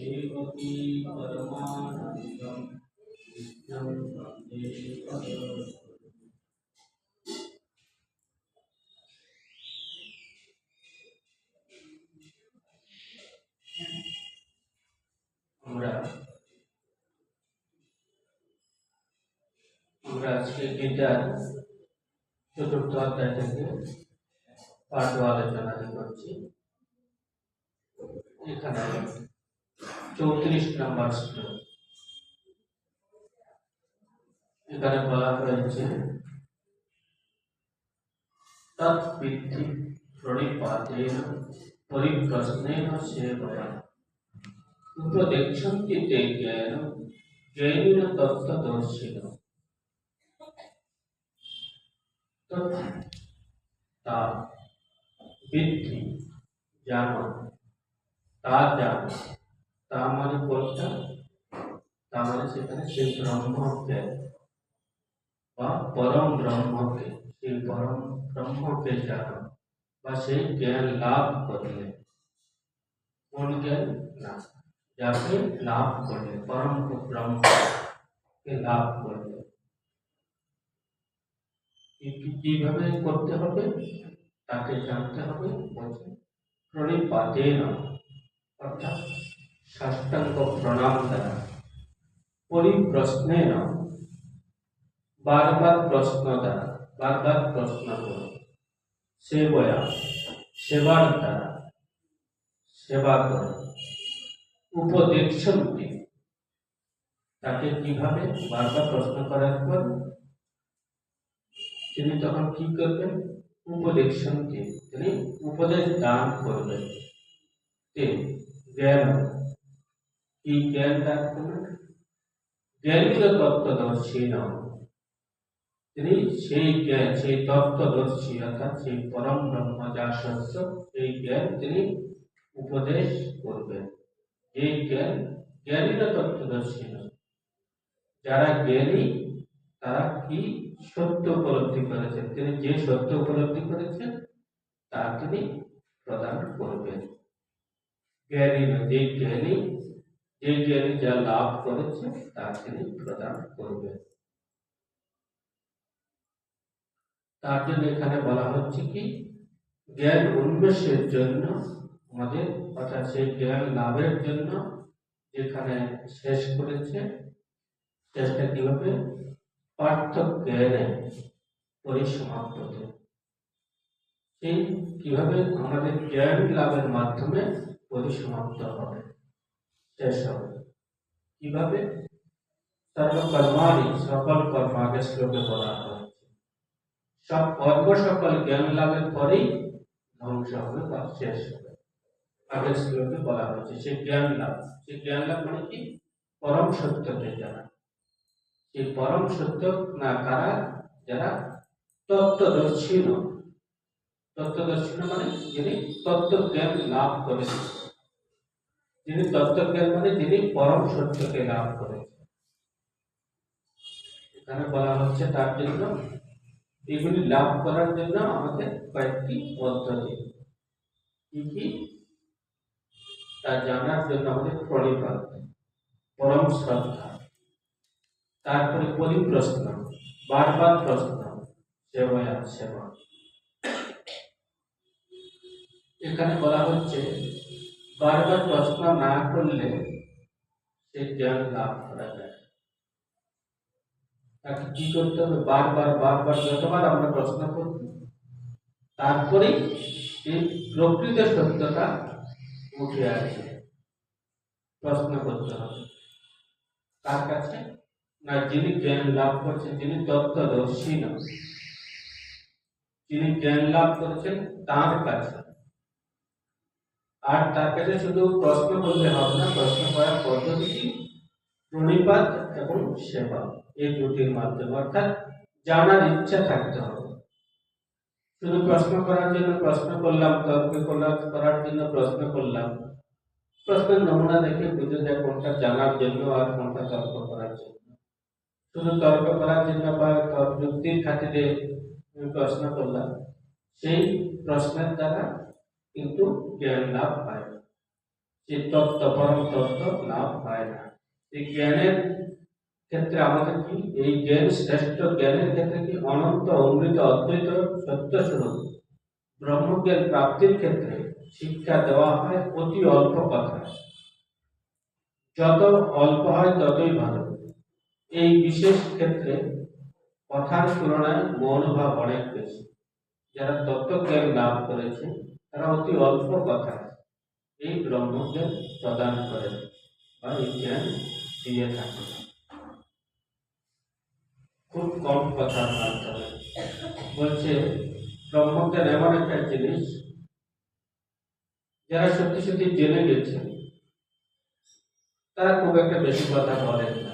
एकति परमानन्दं नित्यं वन्दे सदाशिवम्। আমরা আমরা আজকে গীতার চতুর্থ অধ্যায় থেকে পাঠ ও আলোচনা করছি এখানে চৌত্রিশ নম্বর শ্লোক এখানে বলা হয়েছে তৎবিদ্ধি প্রণিপাতেন পরিপ্রশ্নেন সেবয়া। উপদেক্ষন্তি তে জ্ঞান জ্ঞানীন তত্ত্বদর্শিন তা বৃদ্ধি জানো। তা জানো তা মানে কোনটা তা মানে সেখানে সেই ব্রহ্মকে বা পরম ব্রহ্মকে সেই পরম ব্রহ্মকে জানো, বা সেই জ্ঞান লাভ করলে, কোন জ্ঞান? না, যাকে লাভ করলে, পরম ব্রহ্মকে লাভ করলে। কীভাবে করতে হবে? তাকে জানতে হবে। বলছে প্রণিপাতেন অর্থাৎ সাষ্টাঙ্গ প্রণাম দ্বারা পরিপ্রশ্নেন। বারবার প্রশ্ন দ্বারা বারবার প্রশ্ন করে। সেবয়া, সেবার দ্বারা। সেবা করে। উপদেশন্তি তাকে কীভাবে বারবার প্রশ্ন করার পর? তিনি তখন কি করবেন? উপদেশন্তি তিনি উপদেশ দান করবেন। তে জ্ঞান জ্ঞানীর তত্ত্বদর্শী নাম তিনি সেই জ্ঞান, সেই তত্ত্বদর্শী, অর্থাৎ সেই পরম যা সেই জ্ঞান তিনি উপদেশ করবেন। এই জ্ঞান জ্ঞানীরা তত্ত্বদর্শী নয় যারা জ্ঞানী, তারা কি সত্য উপলব্ধি করেছেন? তিনি যে সত্য উপলব্ধি করেছেন, তা তিনি প্রদান করবেন। জ্ঞানী নয় যে জ্ঞানী যে জ্ঞানী যা লাভ করেছে তা তিনি প্রদান করবেন তার জন্য এখানে বলা হচ্ছে কি, জ্ঞান উন্মেষের জন্য আমাদের, অর্থাৎ সেই জ্ঞান লাভের জন্য যেখানে শেষ করেছে, শেষটা কীভাবে পার্থক্য জ্ঞানে পরিসমাপ্ততে সেই কীভাবে আমাদের জ্ঞান লাভের মাধ্যমে পরিসমাপ্ত হবে। শেষ হবে। কীভাবে? সর্বকর্মারই সকল কর্ম আগে শ্লোকে বলা হয়েছে। সব কর্ম, সকল জ্ঞান লাভের পরেই ধ্বংস হবে বা শেষ হবে। আগের শ্লোকে বলা হয়েছে, সে জ্ঞান লাভ। সেই জ্ঞান লাভ মানে কি? পরম সত্যকে জানা সেই পরম সত্য না কারা? যারা তত্ত্বদর্শী নয় তত্ত্বদর্শী মানে যিনি তত্ত্বজ্ঞান লাভ করেছেন। যিনি তত্ত্বজ্ঞান মানে যিনি পরম সত্যকে লাভ করেছেন। এখানে বলা হচ্ছে তার জন্য, এগুলি লাভ করার জন্য আমাদের কয়েকটি পদ্ধতি। কি কি? তা জানার জন্য আমাদের প্রণিপাত পরম শ্রদ্ধা। তারপরে পরিপ্রশ্ন, বারবার প্রশ্ন সেবয়া সেবা এখানে বলা হচ্ছে, বারবার প্রশ্ন না করলে সে জ্ঞান লাভ করা যায়। তাকে কি করতে হবে? বারবার বারবার, যতবার আমরা প্রশ্ন করব তারপরে এই প্রকৃত সত্যতা উঠে আসবে প্রশ্ন করতে হবে। তার কাছে? না, যিনি জ্ঞান লাভ করছেন, যিনি তত্ত্বদর্শী না যিনি জ্ঞান লাভ করেছেন, তার কাছে। আর তার কাছে শুধু প্রশ্ন করলে হবে না, প্রশ্ন করার পদ্ধতি প্রণিপাত এবং সেবা, এই দুটির মাধ্যমে। অর্থাৎ জানার ইচ্ছা থাকতে হবে। শুধু প্রশ্ন করার জন্য প্রশ্ন করলাম, তর্ক করার জন্য প্রশ্ন করলাম। প্রশ্নের নমুনা দেখে বুঝে যায় কোনটা জানার জন্য আর কোনটা তর্ক করার জন্য। শুধু তর্ক করার জন্য বা যুক্তির খাতিরে প্রশ্ন করলাম। সেই প্রশ্নের দ্বারা কিন্তু জ্ঞান লাভ হয় না। যে তত্ত্ব, পরম তত্ত্ব লাভ হয় না। এই জ্ঞানের ক্ষেত্রে আমাদের কি? এই জ্ঞান, শ্রেষ্ঠ জ্ঞানের ক্ষেত্রে কি? অনন্ত, অমৃত, অদ্বৈত, সত্য স্বরূপ। ব্রহ্মজ্ঞান প্রাপ্তির ক্ষেত্রে শিক্ষা দেওয়া হয় অতি অল্প কথা যত অল্প হয় ততই ভালো। এই বিশেষ ক্ষেত্রে কথার তুলনায় মনোভাব অনেক বেশি। যারা তত্ত্বজ্ঞান লাভ করেছে তারা অতি অল্প কথা এই ব্রহ্মজ্ঞান প্রদান করে বা এই জ্ঞান দিয়ে থাকে। খুব কম কথার মাধ্যমে। বলছে ব্রহ্মজ্ঞান এমন একটা জিনিস, যারা সত্যি সত্যি জেনে গেছে, তারা খুব একটা বেশি কথা বলেন না।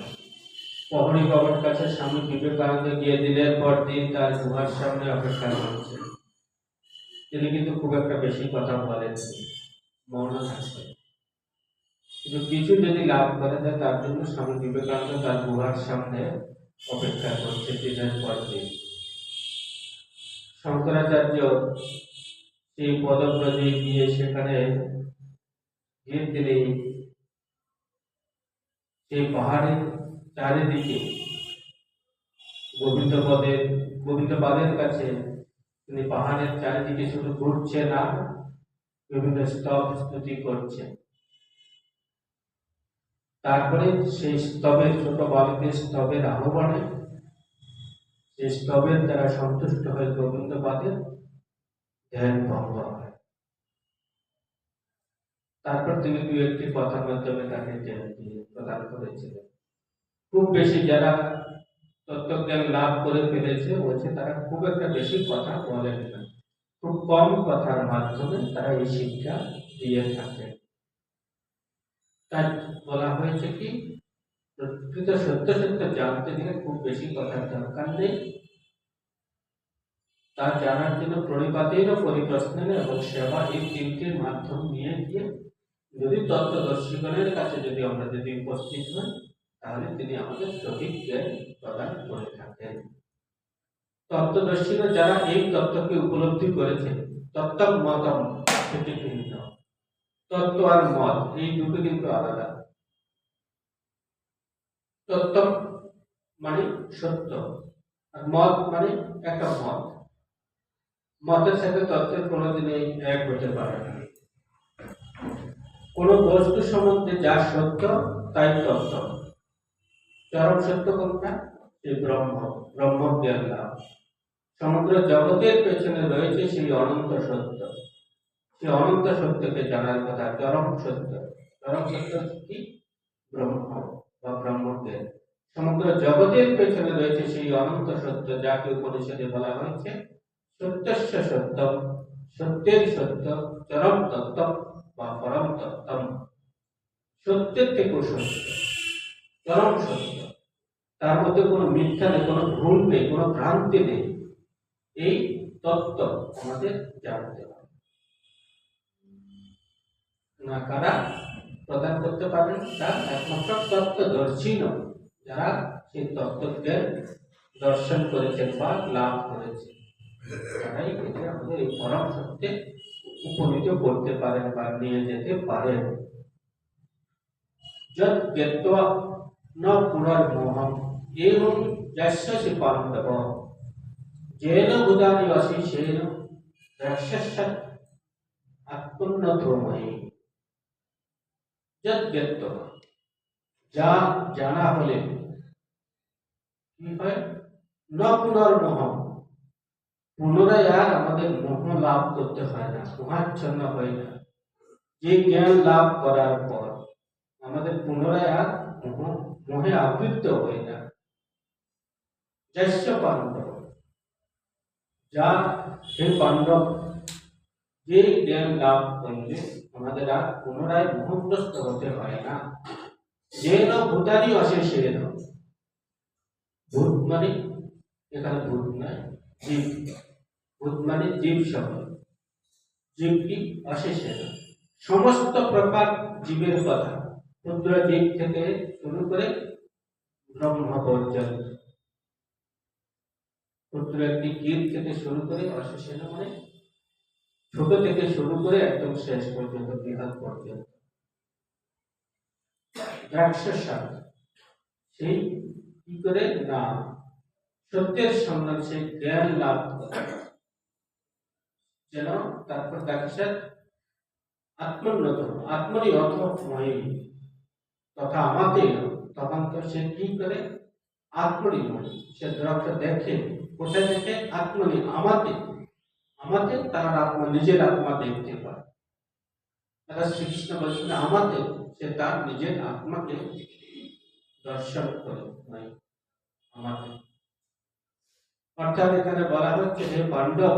প্রহরী বাবার কাছে স্বামী বিবেকানন্দ গিয়ে দিনের পর দিন তার গুহার সামনে অপেক্ষা করছে। তিনি কিন্তু খুব একটা বেশি কথা বলেন মৌন থাকছেন কিন্তু কিছু যদি লাভ করে দেয় তার জন্য স্বামী বিবেকানন্দ তার গুহার সামনে অপেক্ষা করছে দিনের পর দিন। শঙ্করাচার্য সেই পদব্রজে গিয়ে সেখানে গিয়ে তিনি সেই পাহাড়ের চারিদিকে গোবিন্দ পদের গোবিন্দ পাদের কাছে তিনি পাহাড়ের চারিদিকে শুধু ঘুরছে না বিভিন্ন স্তব স্তুতি করছে তারপরে সেই স্তবের ছোট বালকের স্তবের আহ্বানে সেই স্তবের দ্বারা সন্তুষ্ট হয়ে গোবিন্দ পাদের ধ্যান ভঙ্গ হয়। তারপর তিনি দু একটি কথার মাধ্যমে তাকে জ্ঞান দিয়ে প্রদান করেছিলেন। খুব বেশি যারা তত্ত্বজ্ঞান লাভ করে ফেলেছে, বলছে তারা খুব একটা বেশি কথা বলেন না। খুব কম কথার মাধ্যমে তারা এই শিক্ষা দিয়ে থাকে। তাই বলা হয়েছে কি, প্রকৃত সত্য সত্য জানতে গেলে খুব বেশি কথার দরকার নেই। তা জানার জন্য প্রণিপাতেরও পরিপ্রশ্নের এবং সেবা এই তিনটির মাধ্যম নিয়ে গিয়ে যদি তত্ত্বদর্শীগণের কাছে যদি আমরা যদি উপস্থিত হই তাহলে তিনি আমাদের সঠিক জ্ঞান প্রদান করে থাকেন। তত্ত্বদর্শীরা যারা এই তত্ত্বকে উপলব্ধি করেছেন তত্ত্ব মতম সেটি ভিন্ন। তত্ত্ব আর মত, এই দুটো কিন্তু আলাদা। তত্ত্ব মানে সত্য আর মত মানে একটা মত। মতের সাথে তত্ত্বের কোনোদিনই এক হতে পারে না। কোন বস্তু সম্বন্ধে যা সত্য, তাই তত্ত্ব। চরম সত্য কোনটা সেই ব্রহ্ম ব্রহ্ম জ্ঞান লাভ সমগ্র জগতের পেছনে রয়েছে সেই অনন্ত সত্য। সেই অনন্ত সত্যকে জানার কথা চরম সত্য। চরম সত্য কি? ব্রহ্ম বা ব্রহ্ম ব্রহ্মজ্ঞান। সমগ্র জগতের পেছনে রয়েছে সেই অনন্ত সত্য, যাকে উপনিষদে বলা হয়েছে সত্যস্য সত্যম। সত্যের সত্য চরম তত্ত্ব বা পরম তত্ত্বম। সত্যের থেকেও সত্য চরম সত্য। তার মধ্যে কোনো মিথ্যা নেই, কোনো ভুল নেই, কোনো ভ্রান্তি নেই। এই তত্ত্ব আমাদের জানতে হবে। না কারা প্রদান করতে পারবেন তার একমাত্র তত্ত্বদর্শী নয় যারা সেই তত্ত্বকে দর্শন করেছেন বা লাভ করেছেন। তারাই এটি আমাদের এই পরম সত্যে উপনীত করতে পারেন বা নিয়ে যেতে পারেন। যদ জ্ঞাত্বা ন পুনর্মোহম। এवं যস্যসি পাণ্ডব যেন বুদানি অশিষেন রাক্ষস আত্মন্নতময়ী যদ জ্ঞাত্বা যা জানা হলে কি হয়? ন পুনর্মোহম পুনরায় আর আমাদের মোহ লাভ করতে হয় না মোহাচ্ছন্ন হয় না। যে জ্ঞান লাভ করার পর আমাদের পুনরায় আর মোহ, মোহে আবৃত্ত হয় না। যশ্য পাণ্ডব যা হে পাণ্ডব যে জ্ঞান লাভ করলে আমাদের আর পুনরায় মোহগ্রস্ত হতে হয় না যেন ভূতানি অশেষের ভূত মানে এখানে ভূত নয় জীব ভূত মানে জীব শব্দ জীব কি অশেষের সমস্ত প্রকার জীবের কথা ক্ষুদ্র জীব থেকে শুরু করে ব্রহ্ম পর্যন্ত ক্ষুদ্র একটি কীট থেকে শুরু করে অশেষের মানে ছোট থেকে শুরু করে একদম শেষ পর্যন্ত বৃহৎ পর্যন্ত। রাক্ষস সেই কি করে? না। সত্যের সন্ধান সেই জ্ঞান লাভ যেন তারপর রাক্ষস আত্মোন্নত আত্মনি অর্থময়ী। তথা আমাদের তখন তো সে কি করে? আত্মনির্ভর সে দ্রব্য দেখে কোথায় দেখে? আত্মনি আমাকে। আমাকে তার আত্মা নিজের আত্মা দেখতে পায়। তারা শ্রীকৃষ্ণ বলছেন আমাকে সে তার নিজের আত্মাকে দর্শন করে নাই। আমাকে। অর্থাৎ এখানে বলা হচ্ছে হে পাণ্ডব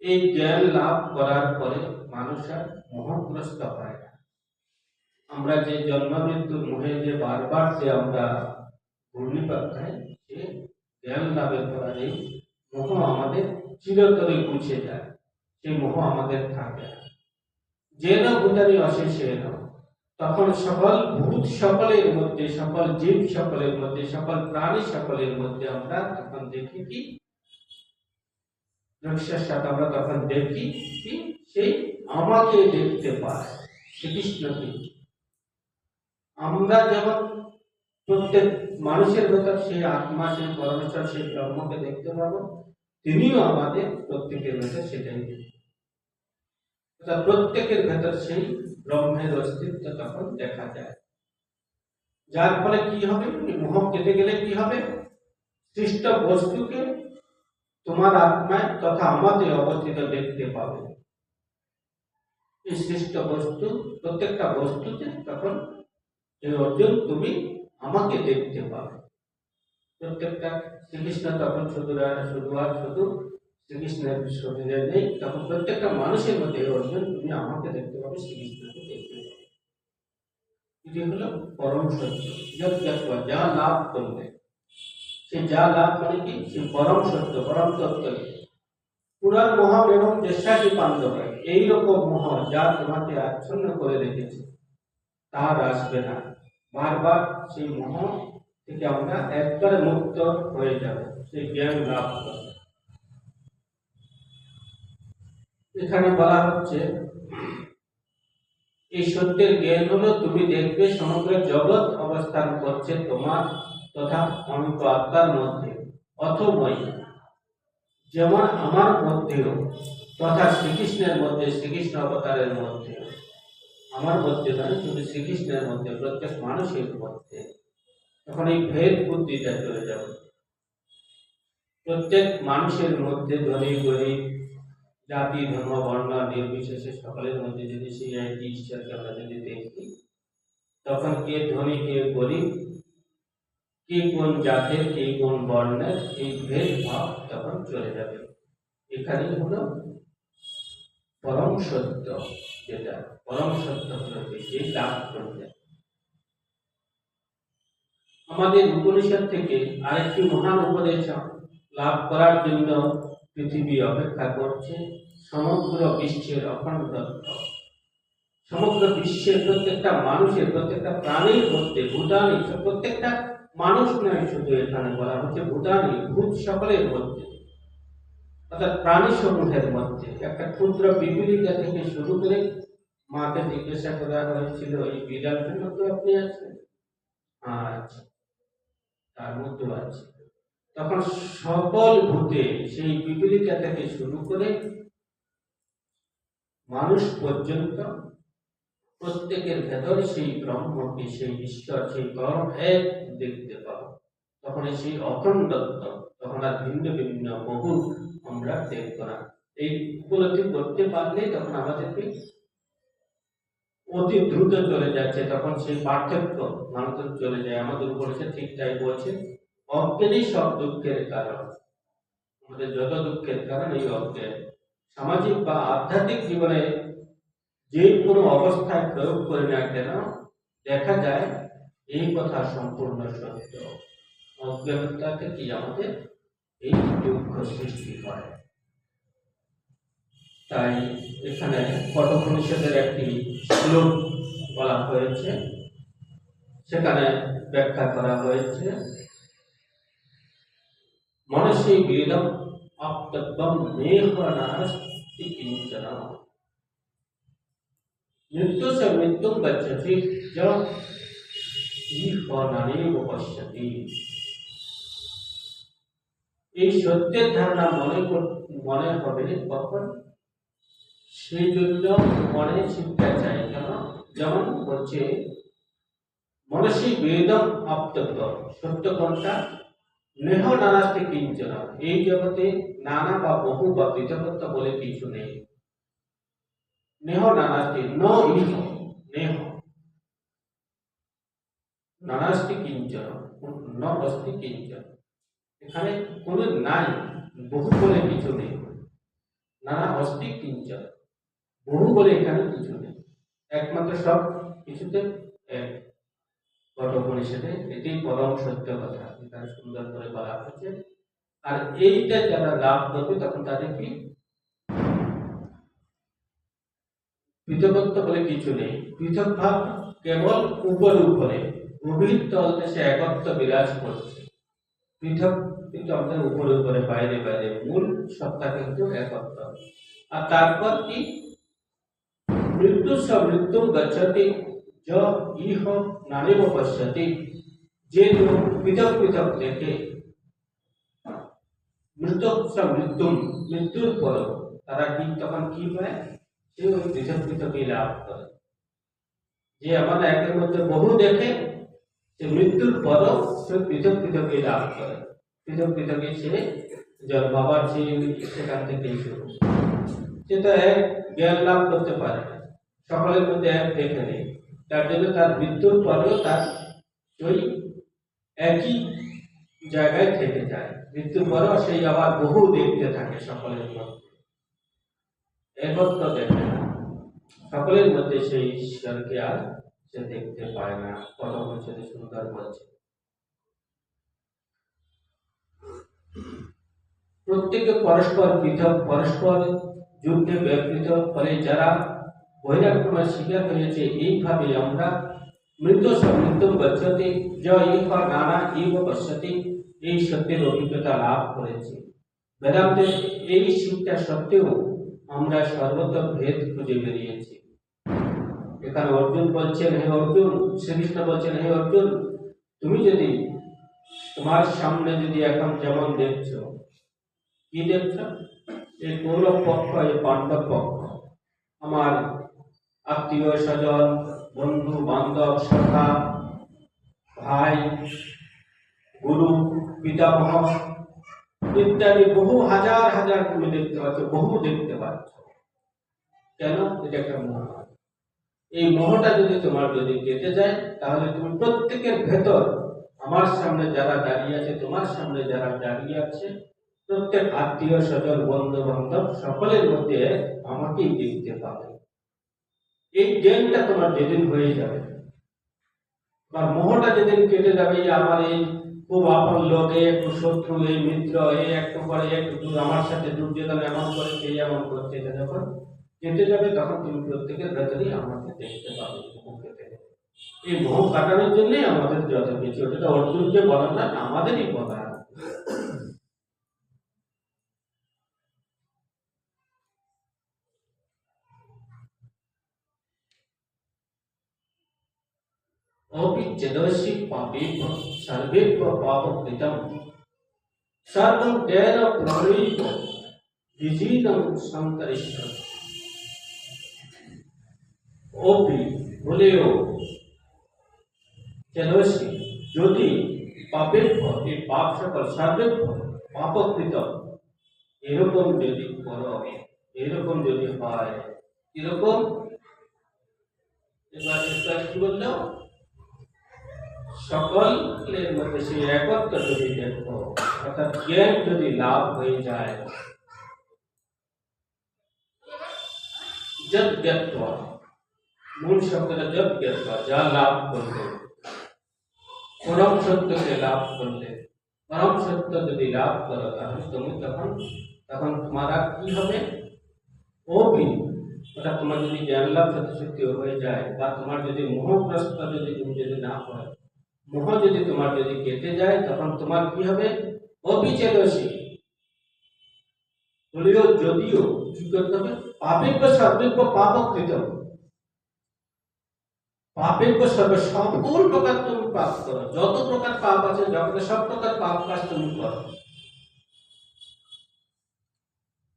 এই জ্ঞান লাভ করার পরে মানুষ আর মোহগ্রস্ত হয় না। আমরা যে জন্ম মৃত্যুর মোহে যে বারবার যে আমরা ঘূর্ণিপাত খাই জ্ঞান লাভের পর এই মোহ আমাদের চিরতরে গুছে যায়। সেই মোহ আমাদের থাকে না। যে না ভূতানি অশেষে না। তখন সকল ভূত সকলের মধ্যে, সকল জীব সকলের মধ্যে, সকল প্রাণী সকলের মধ্যে আমরা তখন দেখি কি? সাথে আমরা তখন দেখি কি? সেই আমাকে দেখতে পায়। শ্রীকৃষ্ণকে আমরা যেমন প্রত্যেক মানুষের ভেতর সেই আত্মা, সেই পরমেশ্বর, সেই ব্রহ্মকে দেখতে পাবো। তিনিও আমাদের প্রত্যেকের ভেতর সেটাই প্রত্যেকের ভেতর সেই ব্রহ্মের অস্তিত্ব তখন দেখা যায়। যার ফলে কি হবে? মোহ কেটে গেলে কি হবে? সৃষ্ট বস্তুকে তোমার আত্মায় তথা আমাদের অবস্থিত দেখতে পাবে। এই সৃষ্ট বস্তু, প্রত্যেকটা বস্তুতে তখন অর্জুন, তুমি আমাকে দেখতে পাবে। প্রত্যেকটা শ্রীকৃষ্ণ তখন শুধু শুধু আর শুধু শ্রীকৃষ্ণের শরীরে নেই, তখন প্রত্যেকটা মানুষের মধ্যে অর্জুন, তুমি আমাকে দেখতে পাবে, শ্রীকৃষ্ণকে দেখতে পাবে। এটি হলো পরম সত্য। যত যা লাভ করবে, সে যা লাভ করে কি? সে পরম সত্য, পরম তত্ত্ব পুরাণ মহা এবং চেষ্টাটি পান্দব এইরকম মোহ যা তোমাকে আচ্ছন্ন করে রেখেছে তার আসবে না। বারবার সেই মোহ থেকে আমরা একবারে মুক্ত হয়ে যাব, সেই জ্ঞান লাভ করব। এখানে বলা হচ্ছে, এই সত্যের জ্ঞান হলো তুমি দেখবে সমগ্র জগৎ অবস্থান করছে তোমার তথা অনন্ত আত্মার মধ্যে, অথবই যেমন আমার মধ্যেও, তথা শ্রীকৃষ্ণের মধ্যে, শ্রীকৃষ্ণ অবতারের মধ্যে আমার মধ্যে নয় শুধু শ্রীকৃষ্ণের মধ্যে, প্রত্যেক মানুষের মধ্যে তখন এই ভেদ বুদ্ধিটা চলে যাবে। প্রত্যেক মানুষের মধ্যে ধনী গরিব জাতি, ধর্ম, বর্ণ, নির্বিশেষে সকলের মধ্যে যদি সেই একই ঈশ্বরকে আমরা যদি দেখি, তখন কে ধনী কে গরিব কে কোন জাতের, কে কোন বর্ণের, এই ভেদভাব তখন চলে যাবে। এখানেই হলো পরম সত্য। যেটা পরম সত্য হলো সেই লাভ করবে আমাদের উপনিষদ থেকে আরেকটি মহান উপদেশ লাভ করার জন্য পৃথিবী অপেক্ষা করছে, সমগ্র বিশ্বের অখণ্ডত্ব। সমগ্র বিশ্বের প্রত্যেকটা মানুষের প্রত্যেকটা প্রাণীর মধ্যে ভূটানি প্রত্যেকটা মানুষ নয়, শুধু এখানে বলা হচ্ছে ভূটানি ভূত সকলের মধ্যে। অর্থাৎ প্রাণী সমূহের মধ্যে একটা ক্ষুদ্র বিপুলিকা থেকে শুরু করে মাকে জিজ্ঞাসা করা হয়েছিল এই বিড়ালটার মধ্যে আপনি আছেন? আচ্ছা তার মধ্যেও আছে তখন সকল ভূতে সেই পিপিলিকা থেকে শুরু করে মানুষ পর্যন্ত প্রত্যেকের ভেতর সেই ব্রহ্মকে, সেই ঈশ্বর, সেই পরম এক দেখতে পাবো তখন সেই অখণ্ডত্ব আর ভিন্ন ভিন্ন বহু আমরা দেখব না। এই উপলব্ধি করতে পারলে তখন আমাদেরকে অতি দ্রুত চলে যাচ্ছে। তখন সেই পার্থক্য মানুষের চলে যায়। আমাদের উপরে সে ঠিক তাই বলছে অজ্ঞানই সব দুঃখের কারণ। আমাদের যত দুঃখের কারণ এই অজ্ঞান সামাজিক বা আধ্যাত্মিক জীবনে যে কোনো অবস্থায় প্রয়োগ করি না কেন দেখা যায়, এই কথা সম্পূর্ণ সত্য। অজ্ঞানতা থেকে আমাদের এই সৃষ্টি করে। তাই এখানে কঠোপনিষদের একটি শ্লোক বলা হয়েছে। সেখানে ব্যাখ্যা করা হয়েছে, মনসি বেদম আপ্তব্যম কিঞ্চন। মৃত্যু সে মৃত্যু গচ্ছতি যা এই সত্যের ধারণা মনে মনে হবে কখন? সেই জন্য মনে শিক্ষা চাই কেন যেমন হচ্ছে মনসী বেদম আপ্তব্য, সত্য কোনটা নেহ নানাস্তি কিঞ্চন, এই জগতে নানা বা বহু বা পৃথকত্ব বলে কিছু নেই। নেহ নানাস্তি, ন ইহ, নেহ। নানাস্তি কিঞ্চন, ন অস্তি কিঞ্চন। এখানে কোনো নাই, বহু বলে কিছু নেই। নানা অস্তি কিঞ্চন, বহু বলে এখানে কিছু নেই। একমাত্র সব কিছুতে এক। কঠোপনিষদে এটি পরম সত্য কথা এখানে সুন্দর করে বলা হয়েছে। আর এইটা যারা লাভ করবে, তখন তাদের কি? পৃথকত্ব বলে কিছু নেই। পৃথক ভাব কেবল উপর উপরে গভীর তলদেশে একত্ব বিরাজ করছে। পৃথক কিন্তু আমাদের উপরে উপরে, বাইরে বাইরে, মূল সত্তা কিন্তু একত্ব আর তারপর কি? মৃত্যু সব মৃত্যু গচ্ছতি, য ইহ নানিব পশ্যতি, যে লোক পৃথক পৃথক দেখে। মৃত মৃত্যু মৃত্যুর পর তারা কি তখন কি হয়? সে পৃথক পৃথকই লাভ করে। যে আমাদের একের মধ্যে বহু দেখে, সে মৃত্যুর পরও সে পৃথক পৃথকই লাভ করে। পৃথক পৃথকই সে যার বাবার সে সেখান থেকেই শুরু সে এক জ্ঞান লাভ করতে পারে সকলের মধ্যে এক দেখে নেই। তার জন্য তার মৃত্যুর পরেও তার ওই একই জায়গায় থেকে যায়। মৃত্যুর পরেও সেই আবার বহু দেখতে থাকে সকলের মধ্যে। একত্র দেখে না। সকলের মধ্যে সেই ঈশ্বরকে আর সে দেখতে পায় না। কত বছরে সুন্দর বলছে। প্রত্যেকে পরস্পর পৃথক, পরস্পর যুদ্ধে ব্যবহৃত ফলে যারা বৈরাগ্যের শিকার হয়েছে, এইভাবে আমরা মৃত সমৃদ্ধ গচ্ছতে য ইহ নানা ইব পশ্যতি এই সত্যের অভিজ্ঞতা লাভ করেছি। বেদান্তের এই শিক্ষা সত্ত্বেও আমরা সর্বত্র ভেদ খুঁজে বেরিয়েছি। এখানে অর্জুন বলছেন, হে অর্জুন, শ্রীকৃষ্ণ বলছেন, হে অর্জুন, তুমি যদি তোমার সামনে যদি এখন যেমন দেখছ কি দেখছ এই কৌরব পক্ষ, এই পাণ্ডব পক্ষ, আমার আত্মীয় স্বজন, বন্ধু, বান্ধব, সখা, ভাই, গুরু, পিতামহ ইত্যাদি বহু হাজার হাজার তুমি দেখতে পাচ্ছ, বহু দেখতে পাচ্ছ। কেন? এটা একটা মোহ। এই মোহটা যদি তোমার যদি কেটে যায়, তাহলে তুমি প্রত্যেকের ভেতর, আমার সামনে যারা দাঁড়িয়ে আছে, তোমার সামনে যারা দাঁড়িয়ে আছে প্রত্যেক আত্মীয় স্বজন বন্ধু বান্ধব সকলের মধ্যে আমাকেই দেখতে পাবে এই জ্ঞানটা তোমার যেদিন হয়ে যাবে, বা মোহটা যেদিন কেটে যাবে আমার এই খুব আপন লোক একটু শত্রু এই মিত্র এই একটু পরে একটু আমার সাথে দুর্যোধন এমন করে সেই এমন করছে, এটা যখন কেটে যাবে, তখন তুমি প্রত্যেকের ভেতরেই আমাকে দেখতে পাবে কেটে যাবে। এই মোহ কাটানোর জন্যই আমাদের যত কিছু তো অর্জুনকে বলা না, আমাদেরই বলা अपि चदसि पापेभ्य सर्वेभ्य पापकृतं सर्वं तेन प्रणयित विजीनं संकरिष्यति অপি হলেও চদসি যদি পাপের ফল এই পাপ সকল সার্বের ফল পাপকৃত এরকম যদি করো এরকম যদি হয় এরকম এবার এবার কি বললো সকলের মধ্যে সেই একত্র যদি দেখো অর্থাৎ জ্ঞান যদি লাভ হয়ে যায় যদ জ্ঞাতবা মূল শব্দটা যদ জ্ঞাতবা যা লাভ করলে পরম সত্যকে লাভ করলে পরম সত্য যদি লাভ করো তাহলে তুমি তখন তখন তোমার আর কি হবে অপি অর্থাৎ তোমার যদি জ্ঞান লাভ সত্যি সত্যি হয়ে যায় বা তোমার যদি মোহগ্রস্ত যদি তুমি যদি না হয় মোহ যদি তোমার যদি কেটে যায়, তখন তোমার কি হবে? অবিচেদসী হলেও যদিও কি করতে হবে পাপের সর্বের পাপকৃত। পাপের সর্বে সকল প্রকার তুমি পাপ করো। যত প্রকার পাপ আছে, জগতে সব প্রকার পাপ কাজ তুমি করো।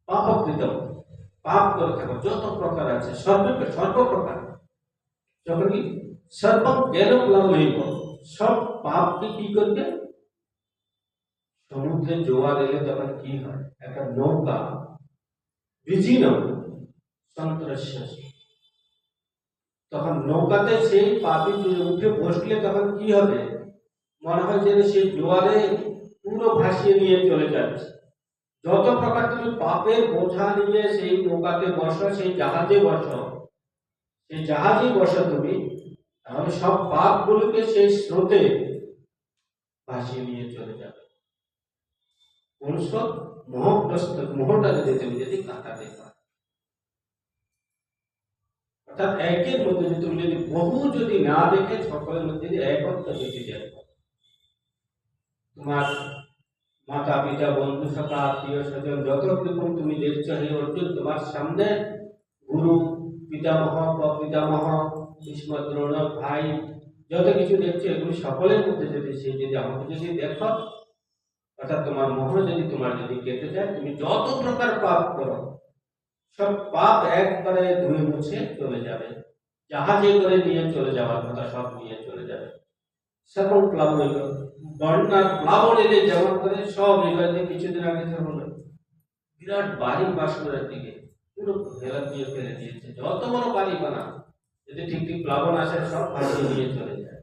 পাপকৃত। পাপ করে থাকো, যত প্রকার আছে সর্বে সর্বপ্রকার। যখন কি সর্ব জ্ঞান লাভ হইব। সব পাপকে কি করবে? সমুদ্রে জোয়ার এলে তখন কি হয়? একটা নৌকা বিজীর্ণ সন্ত্রাস্য তখন নৌকাতে সেই পাপি উঠে বসলে তখন কি হবে? মনে হয় যেন সেই জোয়ারে পুরো ভাসিয়ে নিয়ে চলে যাচ্ছে। যত প্রকার তুমি পাপের বোঝা নিয়ে সেই নৌকাতে বসো, সেই জাহাজে বসো। সেই জাহাজে বসো তুমি তাহলে সব পাপগুলোকে সেই স্রোতে ভাসিয়ে নিয়ে চলে যাবে। কোন স্রোত মোহগ্রস্ত মোহটা যদি তুমি যদি কাটাতে পারো অর্থাৎ একের মধ্যে যদি তুমি যদি বহু যদি না দেখে, সকলের মধ্যে যদি একত্র বেশি দেখো তোমার মাতা, পিতা, বন্ধু, সখা, আত্মীয়, স্বজন যত রকম তুমি দেখছ, হে অর্জুন, তোমার সামনে গুরু, পিতামহ পিতামহ ভীষ্ম দ্রোণ ভাই যত কিছু দেখছ, এগুলি সকলের মধ্যে যদি সে যদি আমাকে যদি দেখো, অর্থাৎ তোমার মোহ যদি তোমার যদি কেটে যায়, তুমি যত প্রকার পাপ করো, সব পাপ একবারে ধুয়ে মুছে চলে যাবে। জাহাজে করে নিয়ে চলে যাওয়ার কথা, সব নিয়ে চলে যাবে। সেরকম প্লাবন হইল বন্যার প্লাবন এলে যেমন করে সব এগুলো কিছুদিন আগে যেমন বিরাট বাড়ি বাস করার দিকে পুরো ভেলা দিয়ে ফেলে দিয়েছে। যত বড় বাড়ি বানা যদি ঠিক ঠিক প্লাবন আসে, সব ভাসিয়ে নিয়ে চলে যায়।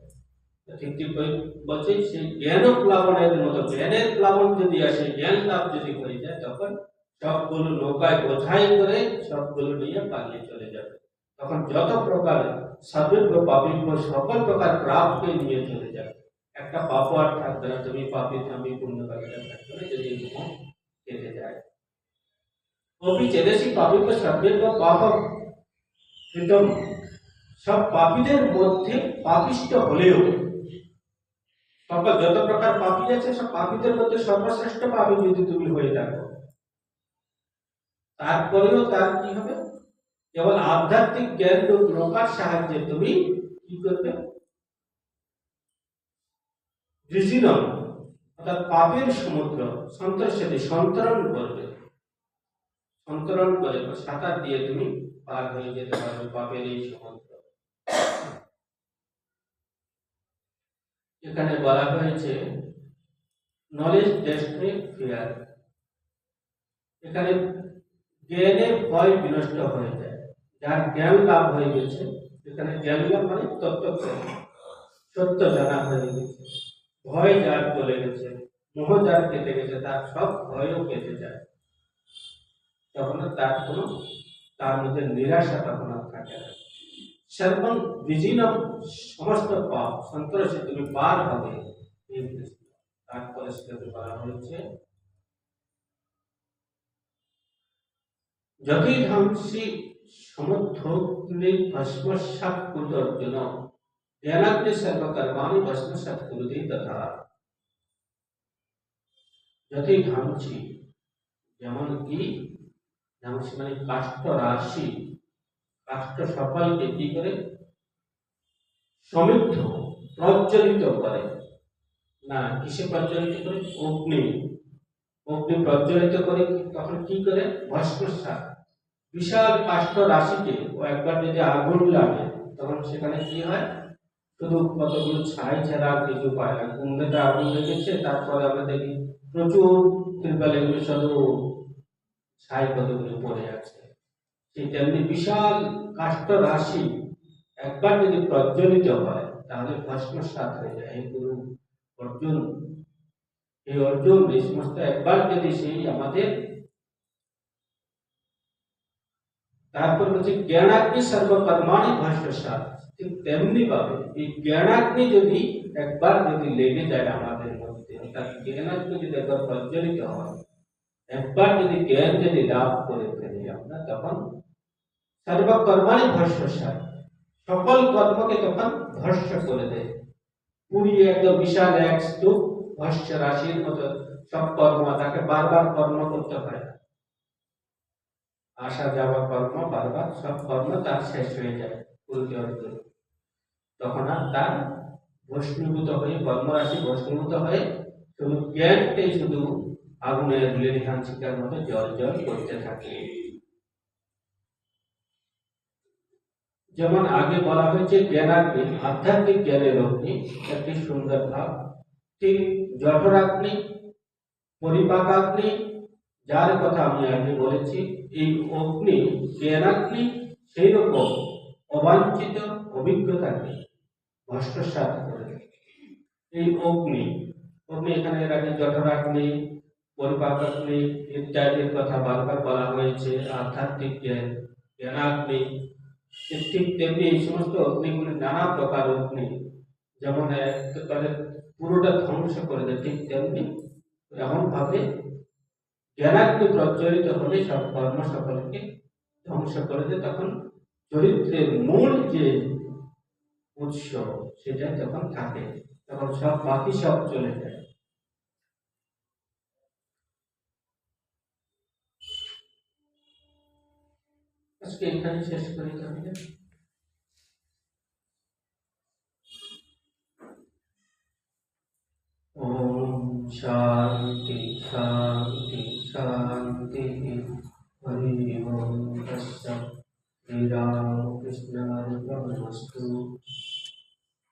ঠিক ঠিক বই- বলছে সেই জ্ঞান প্লাবনের মতো, জ্ঞানের প্লাবন যদি আসে, জ্ঞান লাভ যদি হয়ে যায়, তখন সবগুলো নৌকায় বোঝাই করে সবগুলো নিয়ে পালিয়ে চলে যাবে। তখন যত প্রকার সাবিত্র পাপিত্ব সকল প্রকার প্রাপকে নিয়ে চলে যাবে। একটা পাপ আর থাকবে না, তুমি পাপি আমি পুণ্যকারী থাকবে না, যদি মোহ কেটে যায়। কবি চেদেশি পাপিত্ব সাবিত্র পাপ কৃতম সব পাপীদের মধ্যে পাপিষ্ট হলেও যত প্রকার পাপী আছে, সব পাপীদের মধ্যে সর্বশ্রেষ্ঠ পাপী যদি তুমি হয়ে থাকো। তারপরেও তার কি হবে? কেবল আধ্যাত্মিক জ্ঞান ও সাহায্যে তুমি কি করবে? অর্থাৎ পাপের সমুদ্র সন্তর্ষে সন্তরণ করবে। সন্তরণ করে সাঁতার দিয়ে তুমি পার হয়ে যেতে পারবে পাপের এই সমুদ্র। এখানে বলা হয়েছে নলেজ ডেস্ট্রি ফিয়ার এখানে জ্ঞানের ভয় বিনষ্ট হয়ে যায়। যার জ্ঞান লাভ হয়ে গেছে, এখানে জ্ঞান লাভ মানে তত্ত্বজ্ঞান সত্য জানা হয়ে গেছে। ভয় যার চলে গেছে, মোহ যার কেটে গেছে, তার সব ভয়ও কেটে যায়। তখন তার কোনো, তার মধ্যে নিরাশা তখন থাকে না। সর্বং বিজীন সমস্ত পাপ সন্তোষে তুমি পার হবে এই কৃষ্ণ। তারপরে সেটাতে বলা হয়েছে যতই ধ্বংসী সমুদ্রে ভস্মসাৎ কুরুত অর্জুন জ্ঞানাগ্নি সর্বকর্মাণি ভস্মসাৎ কুরুতে তথা যতই ধ্বংসী যেমন কি ধ্বংসী মানে কাষ্ঠ রাশি কাষ্ঠ সকলকে কি করে? সমৃদ্ধ, প্রজ্বলিত করে। না, কিসে প্রজ্বলিত করে? অগ্নি। অগ্নি প্রজ্বলিত করে তখন কি করে? ভস্মসাৎ বিশাল কাষ্ঠ রাশিকে ও একবার যদি আগুন লাগে, তখন সেখানে কি হয়? শুধু কতগুলো ছাই ছাড়া আর কিছু পায় না। কুমড়েতে আগুন লেগেছে, তারপরে আমরা দেখি প্রচুর তিরপাল এগুলো শুধু ছাই কতগুলো পড়ে আছে। সেই তেমনি বিশাল কাষ্ঠ রাশি, একবার যদি প্রজ্বলিত হয়, তাহলে ভস্মসাৎ হয়ে যায়। এই গুরু, অর্জুন এই অর্জুন, এই সমস্ত একবার যদি সেই আমাদের তারপর হচ্ছে জ্ঞানাগ্নি সর্বকর্মাণি ভাষ্যসার ঠিক তেমনি ভাবে এই জ্ঞানাগ্নি যদি একবার যদি লেগে যায় আমাদের মধ্যে, অর্থাৎ জ্ঞানাগ্নি যদি একবার প্রজ্বলিত হয়, একবার যদি জ্ঞান যদি লাভ করে ফেলি আমরা, তখন সর্বকর্মাণি ভাষ্যসার সকল কর্মকে তখন ভস্য করে দেয়। পুড়িয়ে একদম বিশাল এক স্তূপ, ভস্য রাশির মতো সব কর্ম, তাকে বারবার কর্ম করতে হয়। আসা যাওয়া কর্ম, বারবার সব কর্ম তার শেষ হয়ে যায় তখন আর তার ভস্মীভূত হয়ে, কর্মরাশি ভস্মীভূত হয়ে শুধু জ্ঞানটাই শুধু আগুনের লেলিহান শিকার মতো জল জল করতে থাকে। যেমন আগে বলা হয়েছে জ্ঞানাগ্নি আধ্যাত্মিক জ্ঞানের অগ্নি, একটি সুন্দর ভাব। ঠিক জঠরাগ্নি, পরিপাকাগ্নি, যার কথা আমি আগে বলেছি, এই অগ্নি, জ্ঞানাগ্নি, সেই রকম অবাঞ্ছিত অভিজ্ঞতাকে ভস্মসাত করে এই অগ্নি অগ্নি এখানে আগে জঠরাগ্নি, পরিপাকাগ্নি, ইত্যাদির কথা বারবার বলা হয়েছে, আধ্যাত্মিক জ্ঞান, জ্ঞানাগ্নি ঠিক তেমনি এই সমস্ত অগ্নিগুলি নানা প্রকার অগ্নি, যেমন তাদের পুরোটা ধ্বংস করে দেয়, ঠিক তেমনি এমন ভাবে জ্ঞানাগ্নি প্রজ্বলিত হলে সব কর্ম সকলকে ধ্বংস করে দেয়। তখন চরিত্রের মূল যে উৎস সেটা যখন থাকে। তখন সব বাকি সব চলে যায়। स्क्रीन ओम शांति शांति शांति। हरि ओम तस्सम श्री राम कृष्ण नमस्तु।